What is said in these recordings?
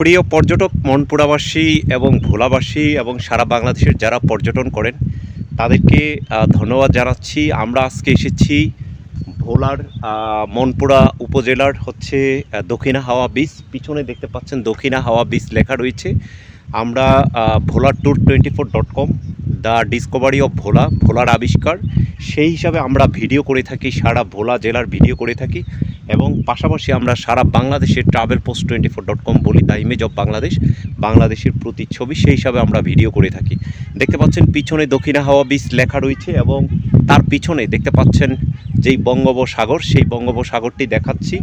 প্রিয় পর্যটক, মনপুরাবাসী এবং ভোলাবাসী এবং সারা বাংলাদেশের যারা পর্যটন করেন, তাদেরকে ধন্যবাদ জানাচ্ছি। আমরা আজকে এসেছি ভোলার মনপুরা উপজেলার হচ্ছে দক্ষিণা হাওয়া বীচ পিছনে দেখতে পাচ্ছেন দক্ষিণা হাওয়া বীচ লেখা রয়েছে। আমরা Bhola tour twenty four dot com the discovery of Bhola, ভোলার আবিষ্কার। সেই হিসাবে আমরা ভিডিও করে থাকি, সারা ভোলা জেলার ভিডিও করে থাকি এবং পাশাপাশি আমরা সারা বাংলাদেশের travel post twenty four dot com বলি দ্য ইমেজ অফ বাংলাদেশ বাংলাদেশের প্রতিচ্ছবি সেই হিসাবে আমরা ভিডিও করে থাকি। দেখতে পাচ্ছেন পিছনে দক্ষিণা হাওয়া বীচ লেখা রয়েছে এবং তার পিছনে দেখতে পাচ্ছেন যেই বঙ্গোপসাগর, সেই বঙ্গোপসাগরটি দেখাচ্ছি।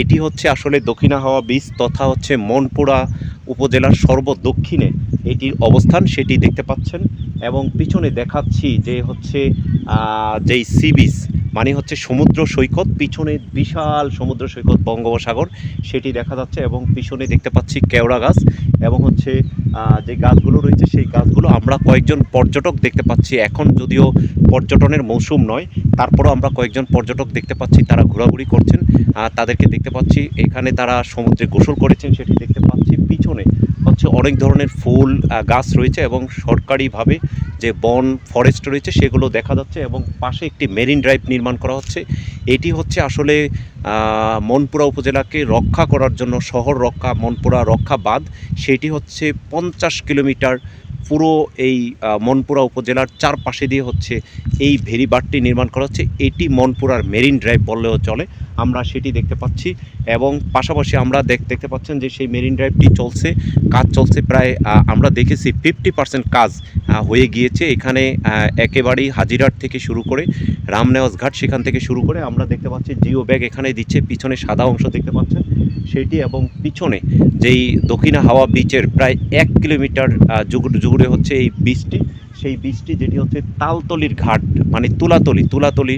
এটি হচ্ছে আসলে দক্ষিণা হাওয়া বীচ তথা হচ্ছে মনপুরা উপজেলার সর্বদক্ষিণে এটির অবস্থান সেটি দেখতে পাচ্ছেন এবং পিছনে দেখাচ্ছি যে হচ্ছে যেই সি বিচ মানে হচ্ছে সমুদ্র সৈকত, পিছনে বিশাল সমুদ্র সৈকত বঙ্গোপসাগর, সেটি দেখা যাচ্ছে এবং পিছনে দেখতে পাচ্ছি কেওড়া গাছ এবং হচ্ছে যে গাছগুলো রয়েছে সেই গাছগুলো আমরা কয়েকজন পর্যটক দেখতে পাচ্ছি। এখন যদিও পর্যটনের মৌসুম নয়, তারপরও আমরা কয়েকজন পর্যটক দেখতে পাচ্ছি, তারা ঘোরাঘুরি করছেন। তাদেরকে দেখতে পাচ্ছি, এখানে তারা সমুদ্রে গোসল করেছেন, সেটি দেখতে পাচ্ছি পিছনে। হচ্ছে অনেক ধরনের ফুল গাছ রয়েছে এবং সরকারিভাবে যে বন ফরেস্ট রয়েছে সেগুলো দেখা যাচ্ছে এবং পাশে একটি মেরিন ড্রাইভ নির্মাণ করা হচ্ছে। এটি হচ্ছে আসলে মনপুরা উপজেলাকে রক্ষা করার জন্য শহর রক্ষা, মনপুরা রক্ষা বাঁধ। সেটি হচ্ছে পঞ্চাশ কিলোমিটার পুরো এই মনপুরা উপজেলার চারপাশে দিয়ে হচ্ছে এই ভেরিবারটি নির্মাণ করা হচ্ছে। এটি মনপুরার মেরিন ড্রাইভ বললেও চলে। আমরা সেটি দেখতে পাচ্ছি এবং পাশাপাশি আমরা দেখ দেখতে পাচ্ছেন যে সেই মেরিন ড্রাইভটি চলছে, কাজ চলছে প্রায় আমরা দেখেছি ফিফটি পার্সেন্ট কাজ হয়ে গিয়েছে। এখানে একেবারেই হাজিরাট থেকে শুরু করে রামনেওয়াজ ঘাট সেখান থেকে শুরু করে আমরা দেখতে পাচ্ছি জিও ব্যাগ এখানে দিচ্ছে, পিছনে সাদা অংশ দেখতে পাচ্ছেন সেটি এবং পিছনে যেই দক্ষিণা হাওয়া বিচের প্রায় এক কিলোমিটার জুগুড়ে হচ্ছে এই বীজটি সেই বীজটি যেটি হচ্ছে তালতলির ঘাট মানে তুলাতলি তুলাতলি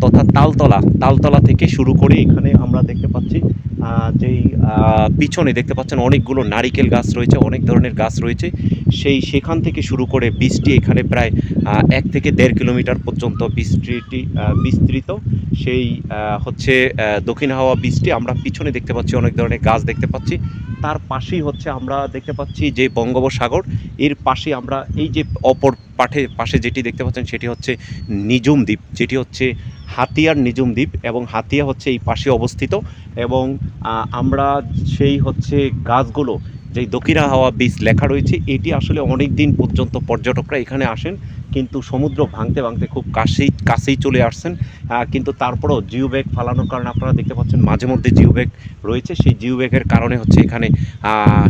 তথা তালতলা তালতলা থেকে শুরু করে এখানে আমরা দেখতে পাচ্ছি যেই পিছনে দেখতে পাচ্ছেন অনেকগুলো নারিকেল গাছ রয়েছে, অনেক ধরনের গাছ রয়েছে। সেই সেখান থেকে শুরু করে বীজটি এখানে প্রায় এক থেকে দেড় কিলোমিটার পর্যন্ত বিস্তৃতি বিস্তৃত। সেই হচ্ছে দক্ষিণ হাওয়া বীজটি আমরা পিছনে দেখতে পাচ্ছি, অনেক ধরনের গাছ দেখতে পাচ্ছি। তার পাশেই হচ্ছে আমরা দেখতে পাচ্ছি যে বঙ্গোপসাগর, এর পাশে আমরা এই যে অপর পাঠে, পাশে যেটি দেখতে পাচ্ছেন সেটি হচ্ছে নিজুম দ্বীপ, যেটি হচ্ছে হাতিয়ার নিজুম দ্বীপ এবং হাতিয়া হচ্ছে এই পাশে অবস্থিত এবং আমরা সেই হচ্ছে গাছগুলো, যেই দক্ষিণা হাওয়া বীজ লেখা রয়েছে, এটি আসলে অনেক দিন পর্যন্ত পর্যটকরা এখানে আসেন। কিন্তু সমুদ্র ভাঙতে ভাঙতে খুব কাছেই কাছেই চলে আসছেন। কিন্তু তারপরেও জিও ফালানোর কারণে আপনারা দেখতে পাচ্ছেন মাঝে মধ্যে জিও রয়েছে। সেই জিও কারণে হচ্ছে এখানে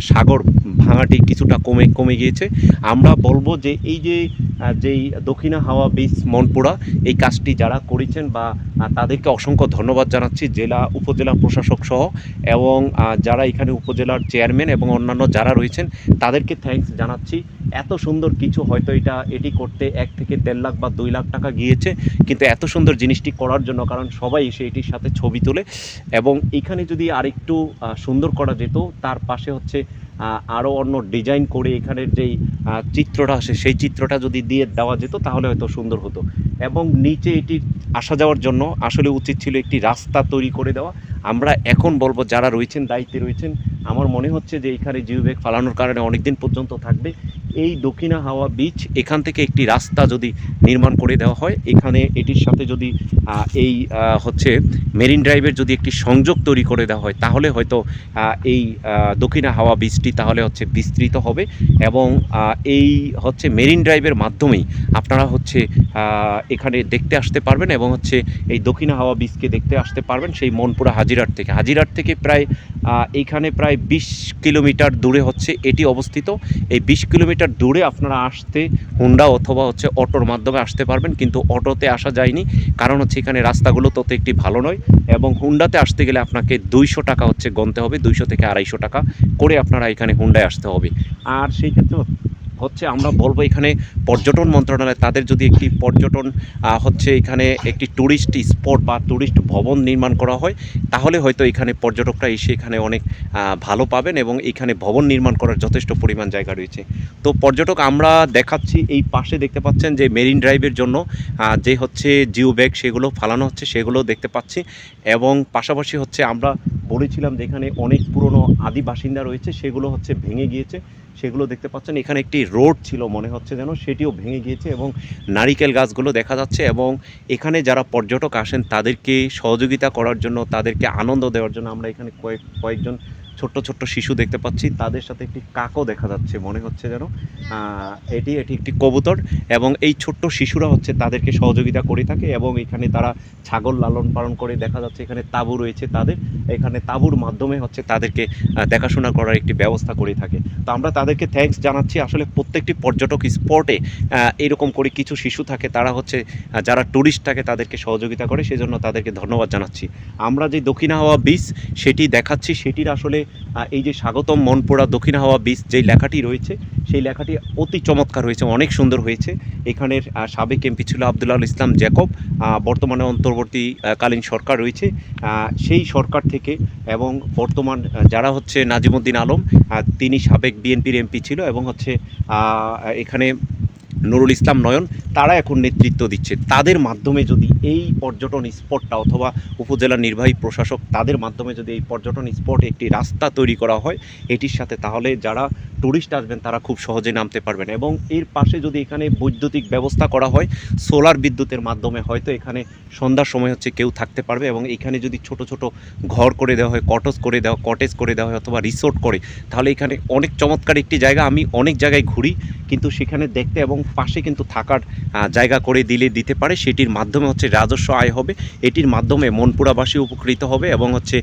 সাগর ভাঙাটি কিছুটা কমে কমে গিয়েছে। আমরা বলব যে এই যে যেই দক্ষিণা হাওয়া বীচ মনপুরা, এই কাজটি যারা করেছেন বা তাদেরকে অসংখ্য ধন্যবাদ জানাচ্ছি, জেলা উপজেলা প্রশাসক সহ এবং যারা এখানে উপজেলার চেয়ারম্যান এবং অন্যান্য যারা রয়েছেন, তাদেরকে থ্যাঙ্কস জানাচ্ছি। এত সুন্দর কিছু হয়তো এটা, এটি করতে এক থেকে দেড় লাখ বা দুই লাখ টাকা গিয়েছে, কিন্তু এত সুন্দর জিনিসটি করার জন্য কারণ সবাই এসে এটির সাথে ছবি তোলে এবং এখানে যদি আরেকটু সুন্দর করা যেত, তার পাশে হচ্ছে আরও অন্য ডিজাইন করে এখানের যেই চিত্রটা আসে, সেই চিত্রটা যদি দিয়ে দেওয়া যেত তাহলে হয়তো সুন্দর হতো। এবং নিচে এটির আসা যাওয়ার জন্য আসলে উচিত ছিল একটি রাস্তা তৈরি করে দেওয়া। আমরা এখন বলব যারা রয়েছেন, দায়িত্বে রয়েছেন, আমার মনে হচ্ছে যে এখানে জিও ব্যাগ ফালানোর কারণে অনেক দিন পর্যন্ত থাকবে। এই দক্ষিণা হাওয়া বিচ এখান থেকে একটি রাস্তা যদি নির্মাণ করে দেওয়া হয়, এখানে এটির সাথে যদি এই হচ্ছে মেরিন ড্রাইভের যদি একটি সংযোগ তৈরি করে দেওয়া হয়, তাহলে হয়তো এই দক্ষিণা হাওয়া বীজটি তাহলে হচ্ছে বিস্তৃত হবে এবং এই হচ্ছে মেরিন ড্রাইভের মাধ্যমেই আপনারা হচ্ছে এখানে দেখতে আসতে পারবেন এবং হচ্ছে এই দক্ষিণা হাওয়া বীজকে দেখতে আসতে পারবেন, সেই মনপুরা হাজিরাট থেকে। হাজিরাট থেকে প্রায় এইখানে প্রায় বিশ কিলোমিটার দূরে হচ্ছে এটি অবস্থিত। এই বিশ কিলোমিটার দূরে আপনারা আসতে হুন্ডা অথবা হচ্ছে অটোর মাধ্যমে আসতে পারবেন, কিন্তু অটোতে আসা যায়নি। কারণ হচ্ছে এখানে রাস্তাগুলো তত একটি ভালো নয় এবং হুন্ডাতে আসতে গেলে আপনাকে দুইশো টাকা হচ্ছে গনতে হবে, দুইশো থেকে আড়াইশো টাকা করে আপনারা এখানে হুন্ডায় আসতে হবে। আর সেই ক্ষেত্রে হচ্ছে আমরা বলব এখানে পর্যটন মন্ত্রণালয়, তাদের যদি একটি পর্যটন হচ্ছে এখানে একটি ট্যুরিস্ট স্পট বা ট্যুরিস্ট ভবন নির্মাণ করা হয়, তাহলে হয়তো এখানে পর্যটকরা এসে এখানে অনেক ভালো পাবেন এবং এখানে ভবন নির্মাণ করার যথেষ্ট পরিমাণ জায়গা রয়েছে। তো পর্যটক আমরা দেখাচ্ছি এই পাশে দেখতে পাচ্ছেন যে মেরিন ড্রাইভের জন্য যে হচ্ছে জিও ব্যাগ সেগুলো ফালানো হচ্ছে, সেগুলো দেখতে পাচ্ছি এবং পাশাপাশি হচ্ছে আমরা বলেছিলাম যে এখানে অনেক পুরনো আদি বাসিন্দা রয়েছে, সেগুলো হচ্ছে ভেঙে গিয়েছে। সেগুলো দেখতে পাচ্ছেন। এখানে একটি রোড ছিল, মনে হচ্ছে যেন। সেটিও ভেঙে গিয়েছে এবং নারিকেল গাছগুলো দেখা যাচ্ছে এবং এখানে যারা পর্যটক আসেন, তাদেরকে সহযোগিতা করার জন্য, তাদেরকে আনন্দ দেওয়ার জন্য আমরা এখানে কয়েক, কয়েকজন ছোট্ট ছোট্ট শিশু দেখতে পাচ্ছি। তাদের সাথে একটি কাকও দেখা যাচ্ছে, মনে হচ্ছে যেন। এটি এটি একটি কবুতর এবং এই ছোট্ট শিশুরা হচ্ছে তাদেরকে সহযোগিতা করে থাকে এবং এখানে তারা ছাগল লালন পালন করে দেখা যাচ্ছে, এখানে তাঁবু রয়েছে তাদের। এখানে তাঁবুর মাধ্যমে হচ্ছে তাদেরকে দেখাশোনা করার একটি ব্যবস্থা করে থাকে। তো আমরা তাদেরকে থ্যাঙ্কস জানাচ্ছি। আসলে প্রত্যেকটি পর্যটক স্পটে এরকম করে কিছু শিশু থাকে, তারা হচ্ছে যারা ট্যুরিস্ট থাকে তাদেরকে সহযোগিতা করে। সেজন্য তাদেরকে ধন্যবাদ জানাচ্ছি। আমরা যে দক্ষিণ হাওয়া বিচ সেটি দেখাচ্ছি। সেটির আসলে এই যে স্বাগতম মনপুরা দক্ষিণ হাওয়া বিচ যেই লেখাটি রয়েছে, সেই লেখাটি অতি চমৎকার হয়েছে, অনেক সুন্দর হয়েছে। এখানের সাবেক এমপি ছিল আবদুল্লাহ ইসলাম জ্যাকব বর্তমানে অন্তর্বর্তীকালীন সরকার রয়েছে। সেই সরকার থেকে এবং বর্তমান যারা হচ্ছে নাজিমুদ্দিন আলম তিনি সাবেক বিএনপির এমপি ছিল এবং হচ্ছে এখানে নুরুল ইসলাম নয়ন, তারা এখন নেতৃত্ব দিচ্ছে। তাদের মাধ্যমে যদি এই পর্যটন স্পটটা অথবা উপজেলা নির্বাহী প্রশাসক তাদের মাধ্যমে যদি এই পর্যটন স্পটে একটি রাস্তা তৈরি করা হয়, এটির সাথে তাহলে যারা ট্যুরিস্ট আসবেন তারা খুব সহজে নামতে পারবেন এবং এর পাশে যদি এখানে বৈদ্যুতিক ব্যবস্থা করা হয়, সোলার বিদ্যুতের মাধ্যমে হয়তো এখানে সন্ধ্যার সময় হচ্ছে কেউ থাকতে পারবে এবং এখানে যদি ছোট ছোট ঘর করে দেওয়া হয় কটেজ করে দেওয়া কটেজ করে দেওয়া হয় অথবা রিসোর্ট করে, তাহলে এখানে অনেক চমৎকার একটি জায়গা। আমি অনেক জায়গায় ঘুরি, কিন্তু সেখানে দেখতে এবং পাশে কিন্তু থাকার জায়গা করে দিলে দিতে পারে। সেটির মাধ্যমে হচ্ছে রাজস্ব আয় হবে। এটির মাধ্যমে মনপুরাবাসী উপকৃত হবে এবং হচ্ছে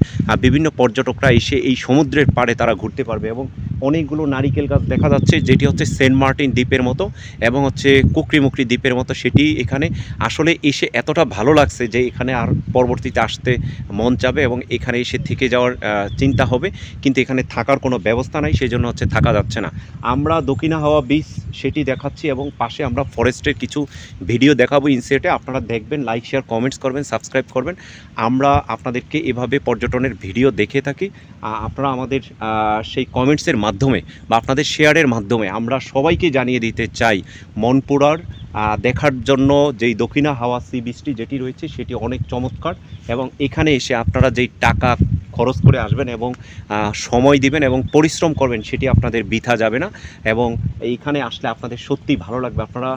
বিভিন্ন পর্যটকরা এসে এই সমুদ্রের পাড়ে তারা ঘুরতে পারবে এবং অনেকগুলো নারিকেল গাছ দেখা যাচ্ছে, যেটি হচ্ছে সেন্ট মার্টিন দ্বীপের মতো এবং হচ্ছে কুকরিমুকরি দ্বীপের মতো। সেটি এখানে আসলে এসে এতটা ভালো লাগছে যে এখানে আর পরবর্তীতে আসতে মন চাবে এবং এখানে এসে থেকে যাওয়ার চিন্তা হবে। কিন্তু এখানে থাকার কোনো ব্যবস্থা নাই সেই জন্য হচ্ছে থাকা যাচ্ছে না। আমরা দক্ষিণা হাওয়া বিচ সেটি দেখাচ্ছি এবং পাশে আমরা ফরেস্টের কিছু ভিডিও দেখাবো ইনসেটে আপনারা দেখবেন লাইক শেয়ার কমেন্টস করবেন সাবস্ক্রাইব করবেন। আমরা আপনাদেরকে এভাবে পর্যটনের ভিডিও দেখে থাকি। আপনারা আমাদের সেই কমেন্টসের মাধ্যমে বা আপনাদের শেয়ারের মাধ্যমে আমরা সবাইকে জানিয়ে দিতে চাই, মনপুরার দেখার জন্য যেই দক্ষিণা হাওয়া সি বিচটি যেটি রয়েছে, সেটি অনেক চমৎকার। এবং এখানে এসে আপনারা যেই টাকা খরচ করে আসবেন এবং সময় দিবেন এবং পরিশ্রম করবেন, সেটি আপনাদের বৃথা যাবে না। এবং এইখানে আসলে আপনাদের সত্যি ভালো লাগবে। আপনারা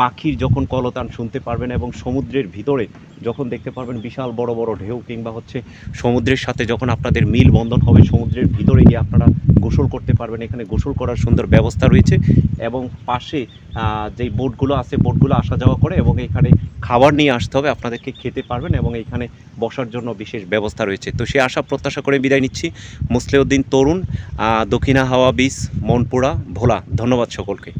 পাখির যখন কলতান শুনতে পারবেন এবং সমুদ্রের ভিতরে যখন দেখতে পারবেন বিশাল বড় বড় ঢেউ কিংবা হচ্ছে সমুদ্রের সাথে যখন আপনাদের মিল বন্ধন হবে, সমুদ্রের ভিতরে গিয়ে আপনারা গোসল করতে পারবেন। এখানে গোসল করার সুন্দর ব্যবস্থা রয়েছে এবং পাশে যেই বোটগুলো আছে, বোটগুলো আসা যাওয়া করে এবং এখানে খাবার নিয়ে আসতে হবে। আপনাদেরকে খেতে পারবেন এবং এখানে বসার জন্য বিশেষ ব্যবস্থা রয়েছে। তো সে আশা, প্রত্যাশা করে বিদায় নিচ্ছি। মুসলিউদ্দিন তরুণ দক্ষিণা হাওয়া বিচ, মনপুরা, ভোলা। ধন্যবাদ সকলকে।